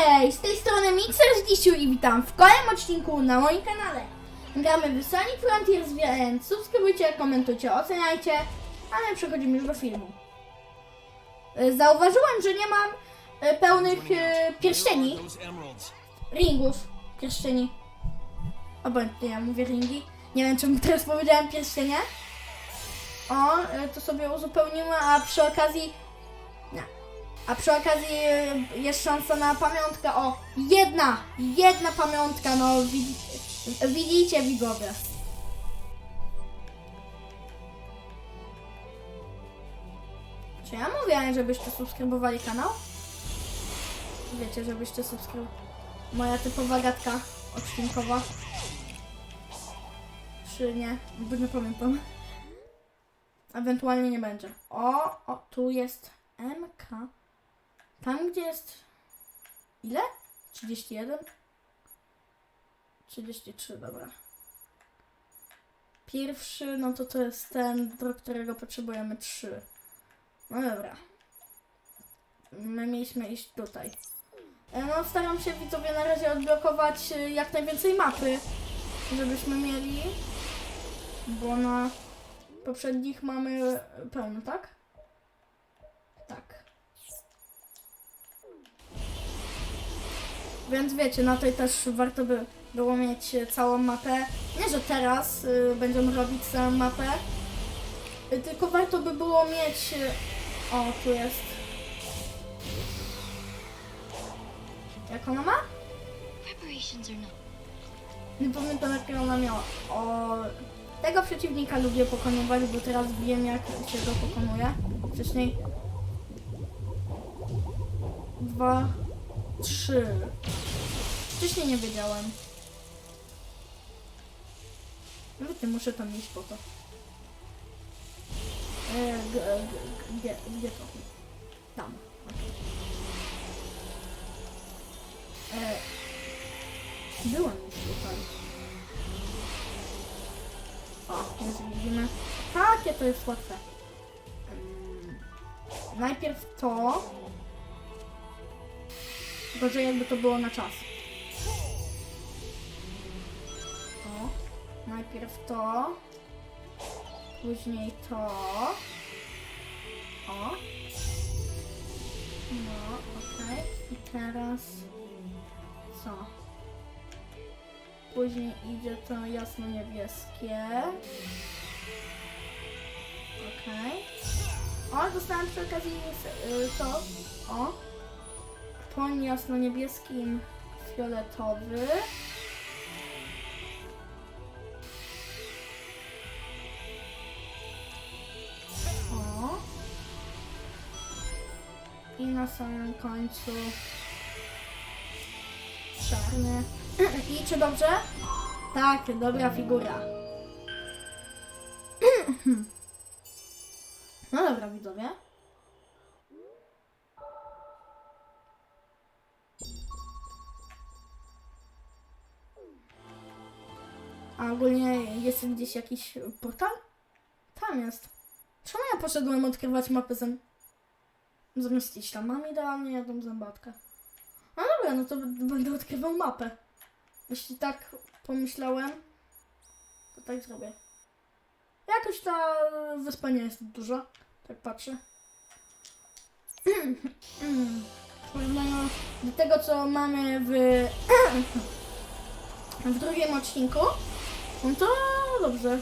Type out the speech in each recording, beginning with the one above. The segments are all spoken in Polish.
Cześć! Z tej strony Mixer z Dzisiu i witam w kolejnym odcinku na moim kanale. Gramy w Sonic Frontiers, więc subskrybujcie, komentujcie, oceniajcie, a my przechodzimy już do filmu. E, Zauważyłem, że nie mam e, pełnych e, pierścieni, ringów, pierścieni. Obojętnie, ja mówię ringi. Nie wiem, czemu teraz powiedziałem pierścienie. O, to sobie uzupełnimy, a przy okazji... A przy okazji e, jest szansa na pamiątkę. O, jedna! Jedna pamiątka, no widzicie, widzowie. Czy ja mówiłem, żebyście subskrybowali kanał? Wiecie, żebyście subskrybowali. Moja typowa gadka odcinkowa. Czy nie? Bo nie pamiętam. Ewentualnie nie będzie. O, o, tu jest MK. Tam, gdzie jest... Ile? 31? 33, dobra. Pierwszy, no to to jest ten, do którego potrzebujemy 3. No dobra. My mieliśmy iść tutaj. E, No, staram się widzowie na razie odblokować e, jak najwięcej mapy, żebyśmy mieli, bo na poprzednich mamy pełno, tak? Tak. Więc wiecie, na tej też warto by było mieć całą mapę. Nie, że teraz y, będziemy robić całą mapę, y, tylko warto by było mieć... y, o, tu jest. Jak ona ma? Nie pamiętam jak ona miała. O, tego przeciwnika lubię pokonywać, bo teraz wiem jak się go pokonuje. Wcześniej dwa, trzy. Wcześniej nie wiedziałem. Nawet nie muszę tam iść po to. E, gdzie, gdzie to? Tam. E, Byłam już tutaj. O, już widzimy. Takie to jest łatwe. Mm, Najpierw to. Gorzej jakby to było na czas. Najpierw to. Później to. O. No, okej. I teraz co? Później idzie to jasno-niebieskie. Okej. O, dostałem przy okazji y, to. O. Po jasno-niebieskim fioletowy. Samym końcu czarny. I czy dobrze? Tak, dobra figura. No dobra, widzowie. A ogólnie jest gdzieś jakiś portal? Tam jest. Czemu ja poszedłem odkrywać mapę zem... zamiast iść tam? Mam idealnie jedną zębatkę. No dobra, no to będę odkrywał mapę. Jeśli tak pomyślałem, to tak zrobię. Jakoś ta wyspa nie jest duża, tak patrzę. W do tego, co mamy w, w drugim odcinku, no to dobrze.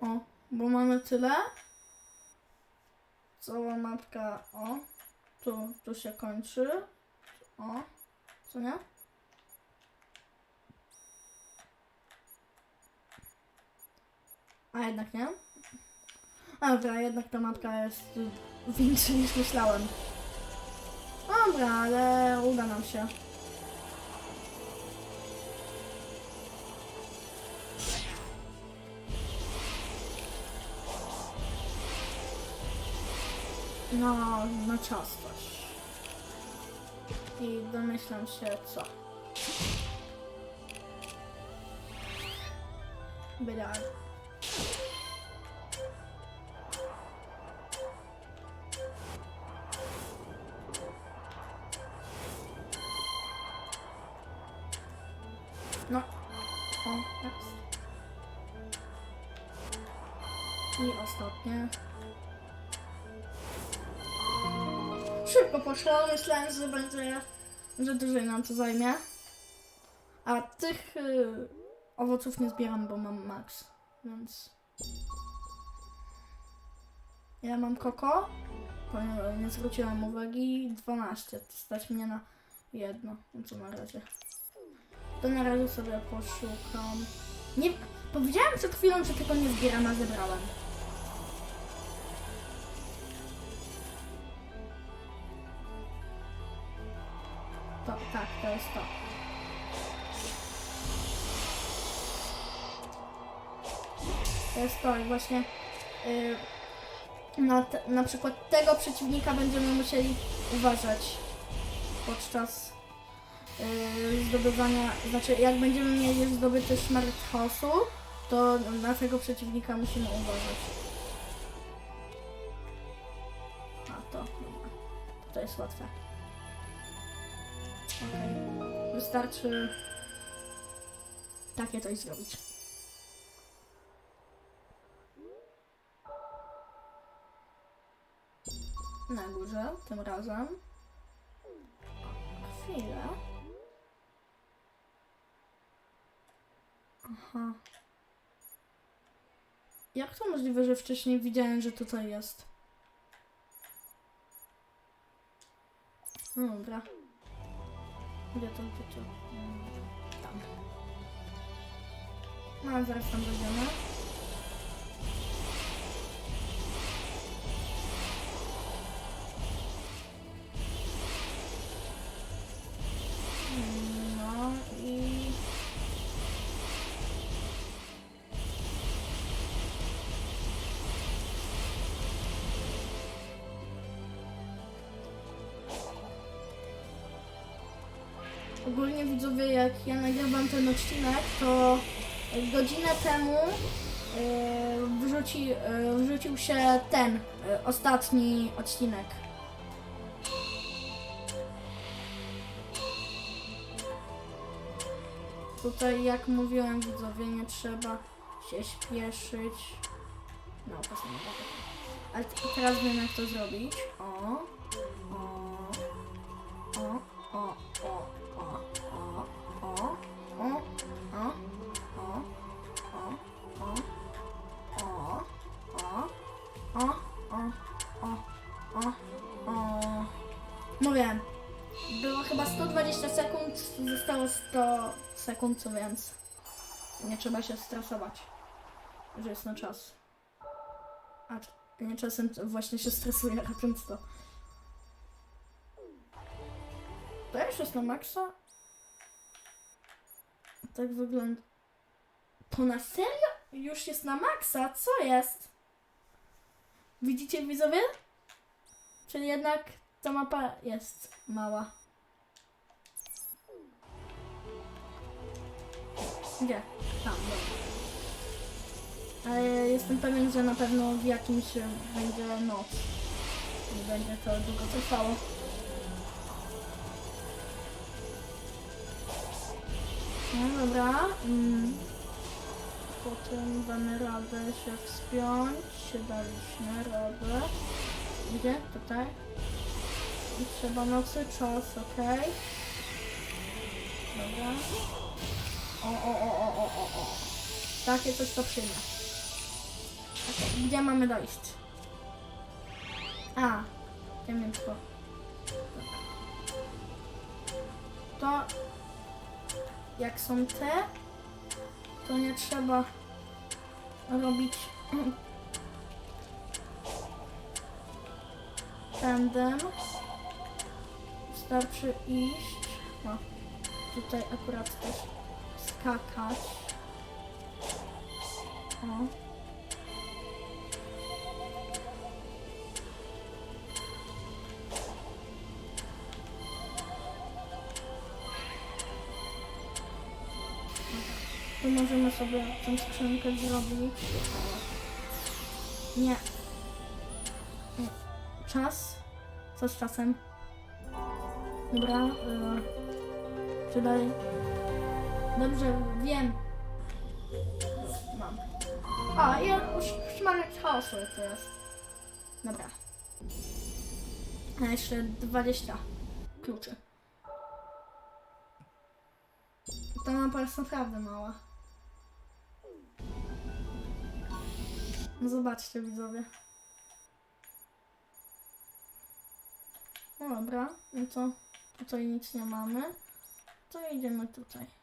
O, bo mamy tyle. Cała mapka, o, tu, tu się kończy. O, co nie? A jednak nie? Dobra, jednak ta mapka jest większa niż myślałem. Dobra, ale uda nam się. No, na czas też. I domyślam się co. Wydałem. Szybko poszło, myślałem, że będzie, że dłużej nam to zajmie. A tych y, owoców nie zbieram, bo mam max, więc... Ja mam koko, nie, zwróciłam uwagi, 12, to stać mnie na jedno, no co na razie. To na razie sobie poszukam. Nie, powiedziałem przed chwilą, że tego nie zbieram, a zebrałem. To, jest to. To jest to i właśnie y, na, na przykład tego przeciwnika będziemy musieli uważać podczas y, zdobywania, znaczy jak będziemy mieli zdobyty szmart chaosu, to na tego przeciwnika musimy uważać. A to, to jest łatwe. Wystarczy takie coś zrobić. Na górze, tym razem. Chwilę. Aha. Jak to możliwe, że wcześniej widziałem, że tutaj jest? No. Где там путем? Там. А, зараз там дождемо. Ogólnie widzowie, jak ja nagrywam ten odcinek, to godzinę temu yy, wrzuci, yy, wrzucił się ten yy, ostatni odcinek. Tutaj, jak mówiłem, widzowie, nie trzeba się śpieszyć. No, tak. Ale teraz wiem, jak to zrobić. O, sekund, więc nie trzeba się stresować, że jest na czas. A nie czasem właśnie się stresuję robiąc to. To już jest na maksa? Tak wygląda. To na serio? Już jest na maksa? Co jest? Widzicie widzowie? Czyli jednak ta mapa jest mała. Gdzie? Tam, dobra. Ale jestem pewien, że na pewno w jakimś e, będzie noc. Nie będzie to długo trwało. No dobra. Mm. Potem damy radę się wspiąć. Się daliśmy radę. Gdzie? Tutaj. I trzeba nocy czas, okej. Dobra. O, o, o, o, o, o, o. Takie coś to przyjmę. Okej, Gdzie mamy dojść? A, ciemniczko. To jak są te, to nie trzeba robić pędem. Wystarczy iść. No, tutaj akurat też skakać. O. Tu możemy sobie tę skrzynkę zrobić. Nie. Nie. Czas. Co z czasem? Dobra. Yy, czy? Dobrze, wiem. Mam. A, i już szmarek chaosu to jest. Dobra. A jeszcze 20 kluczy. Ta mapa jest naprawdę mała. No zobaczcie widzowie. No dobra, no to tutaj nic nie mamy. To idziemy tutaj.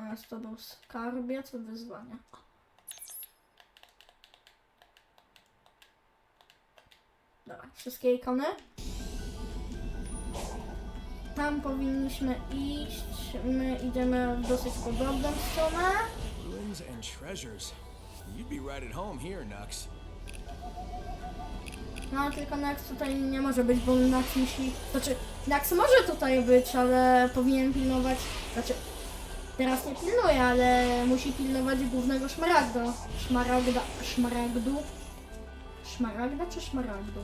A to był skarbiec wyzwania. Dobra, wszystkie ikony. Tam powinniśmy iść. My idziemy w dosyć podobną stronę. Ruins and treasures. You'd be right at home here, Nux. No, tylko Nax tutaj nie może być, bo Nax musi... Znaczy, Nax może tutaj być, ale powinien pilnować... Znaczy, teraz nie pilnuje, ale musi pilnować głównego szmaragda. Szmaragda... Szmaragdu? Szmaragda czy szmaragdu?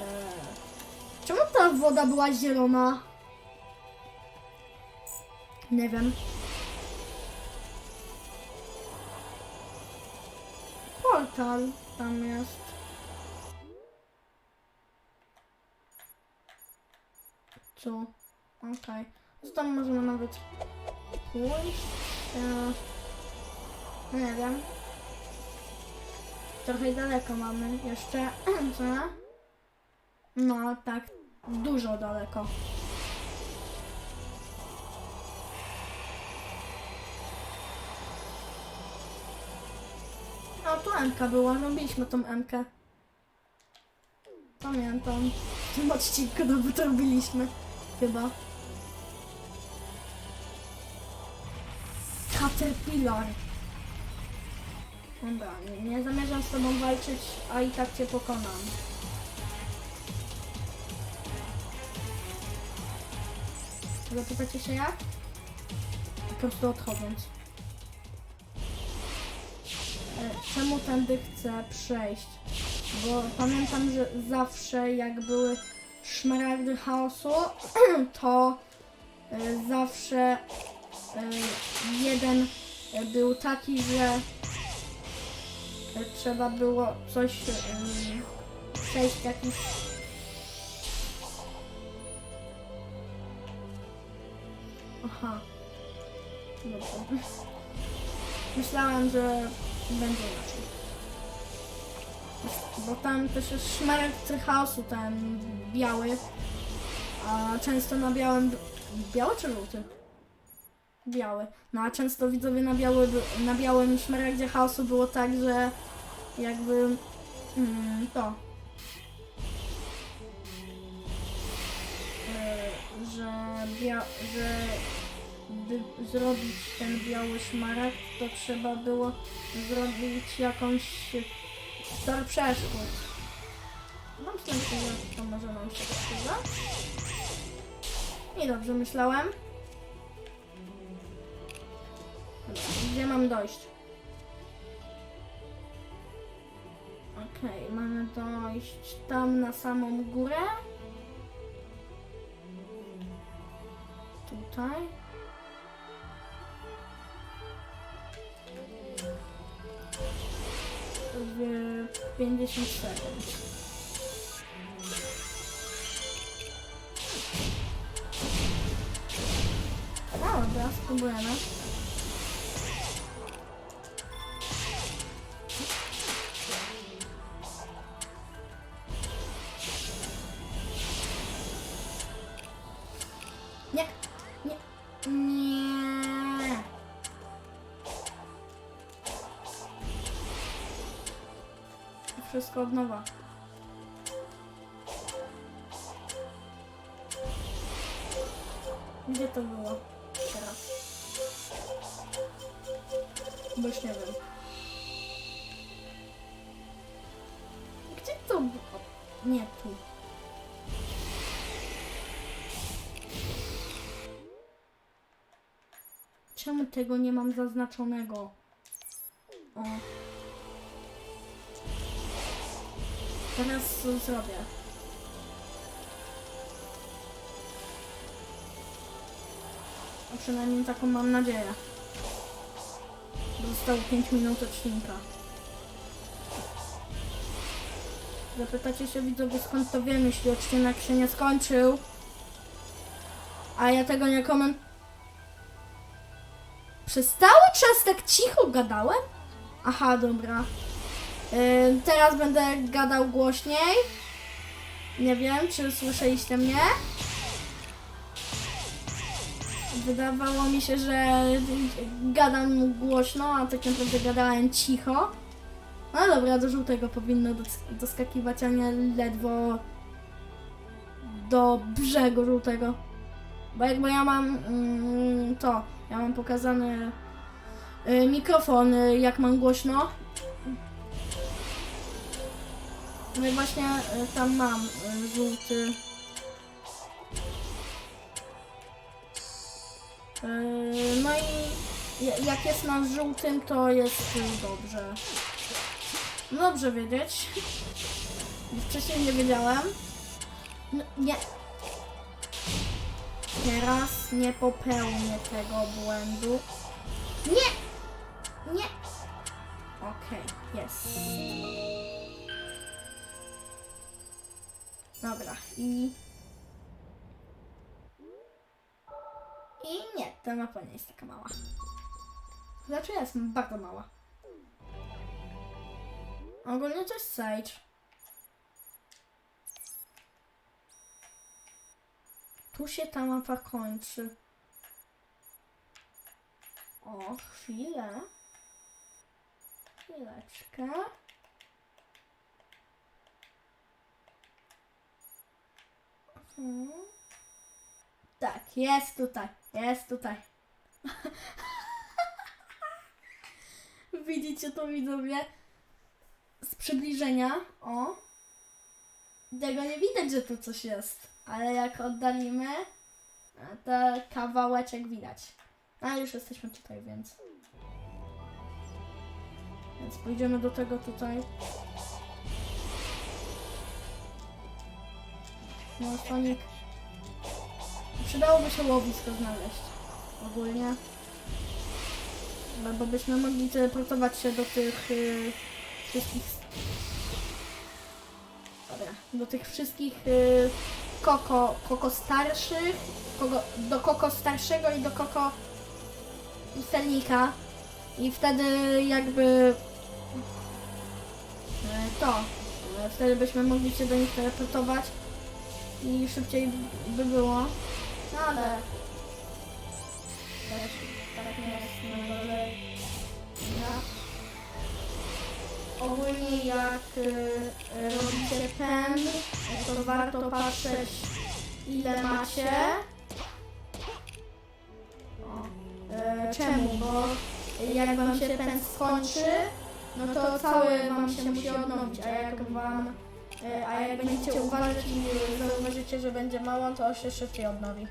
Eee, czemu ta woda była zielona? Nie wiem. Portal tam jest. Co? Okej. Okay. Tam możemy nawet pójść. E, nie wiem. Trochę daleko mamy jeszcze. Co? No tak, dużo daleko. No tu MK była, robiliśmy tą MK. Pamiętam. W tym odcinku nawet robiliśmy. Chyba. Caterpillar. Dobra, nie, zamierzam z tobą walczyć, a i tak cię pokonam. Zapytacie się jak? Po prostu odchodząc. E, czemu tędy chcę przejść? Bo pamiętam, że zawsze jak były szmaragdy chaosu, to e, zawsze e, jeden e, był taki, że trzeba było coś przejść jakiś Aha. Dobrze. Że będzie inaczej. Bo tam też jest szmaragd chaosu, ten biały. A często na białym... Biały czy żółty? Biały. No a często widzowie na, biały, na białym szmaragdzie chaosu było tak, że jakby... Mm, to... E, że, bia, że by zrobić ten biały szmaragd, to trzeba było zrobić jakąś tor przeszkód. Mam że to może nam się przyda. I dobrze myślałem. Dobra, Gdzie mam dojść? Okej, mamy dojść tam na samą górę. Tutaj. W 50 sekund. O, dobra, spróbujemy. Wszystko od nowa. Gdzie to było teraz? Bo już nie wiem. Gdzie to było? Nie tu. Czemu tego nie mam zaznaczonego? O. Teraz co zrobię? A przynajmniej taką mam nadzieję. Zostało 5 minut odcinka. Zapytacie się widzowie skąd to wiem, jeśli odcinek się nie skończył. A ja tego nie koment... Przez cały czas tak cicho gadałem? Aha, dobra. Yy, teraz będę gadał głośniej. Nie wiem, czy słyszeliście mnie. Wydawało mi się, że gadam głośno, a tak naprawdę gadałem cicho. No dobra, do żółtego powinno dos- doskakiwać, a nie ledwo do brzegu żółtego. Bo jakby ja mam mm, to, ja mam pokazany y, mikrofon, y, jak mam głośno. No i właśnie y, tam mam y, żółty. Y, No i ja- jak jest na żółtym, to jest dobrze. No Dobrze wiedzieć. Wcześniej nie wiedziałem. No, nie. Teraz nie popełnię tego błędu. Nie! Nie! Okej, jest. Dobra, i... I nie, ta mapa nie jest taka mała. Znaczy jest bardzo mała. Ogólnie to jest Sage. Tu się ta mapa kończy. O, chwilę. Chwileczkę. Tak, jest tutaj, jest tutaj. Widzicie to widzowie? Z przybliżenia, o. Tego nie widać, że tu coś jest. Ale jak oddalimy, to kawałeczek widać. A już jesteśmy tutaj, więc. Więc pójdziemy do tego tutaj. No, Sonic. Przydałoby się łowisko znaleźć. Ogólnie. Albo byśmy mogli teleportować się do tych y, wszystkich. Dobra, do tych wszystkich y, koko, koko starszych, kogo, do koko starszego i do koko pustelnika. I wtedy jakby y, to, y, wtedy byśmy mogli się do nich teleportować i szybciej by było. No ale tak, na dole. Ogólnie jak y, robicie pen, to warto patrzeć ile macie. Y, czemu? Bo jak wam się pen skończy, no to cały wam się musi odnowić, a jak wam a jak będziecie uważać i zauważycie, że będzie mało, to się szybciej odnowi. Y,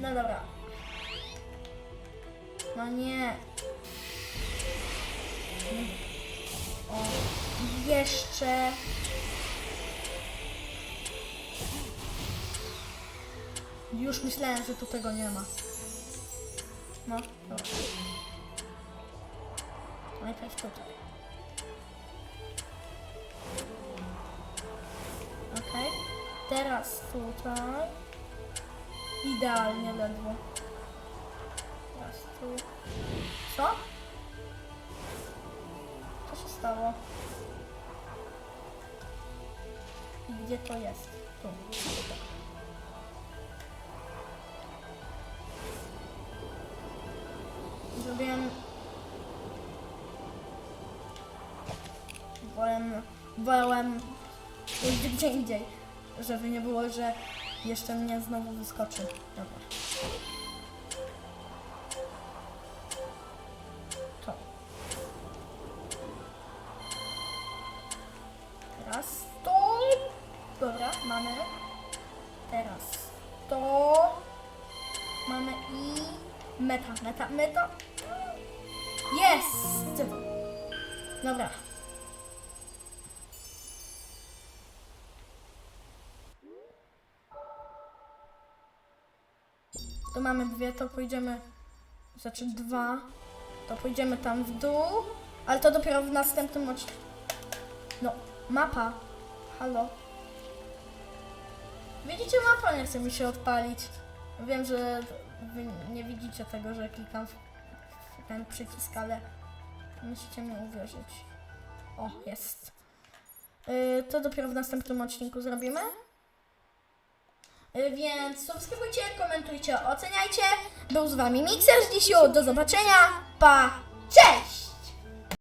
no dobra. No nie. O, jeszcze. Już myślałem, że tu tego nie ma. No, dobra. Najpierw tutaj. Teraz tutaj. Idealnie ledwo. Teraz tu. Co? Co się stało? I gdzie to jest? Tu. Zrobiłem... Wolałem... Gdzie, gdzie indziej. Żeby nie było, że jeszcze mnie znowu wyskoczy. Dobra. To mamy dwie, to pójdziemy, znaczy dwa, to pójdziemy tam w dół, ale to dopiero w następnym odcinku. No, mapa. Halo. Widzicie, mapa nie chce mi się odpalić. Wiem, że wy nie widzicie tego, że klikam w ten przycisk, ale musicie mi uwierzyć. O, jest. Yy, to dopiero w następnym odcinku zrobimy. Yy, Więc subskrybujcie, komentujcie, oceniajcie. Był z wami Mixer z dzisiu. Do zobaczenia. Pa. Cześć!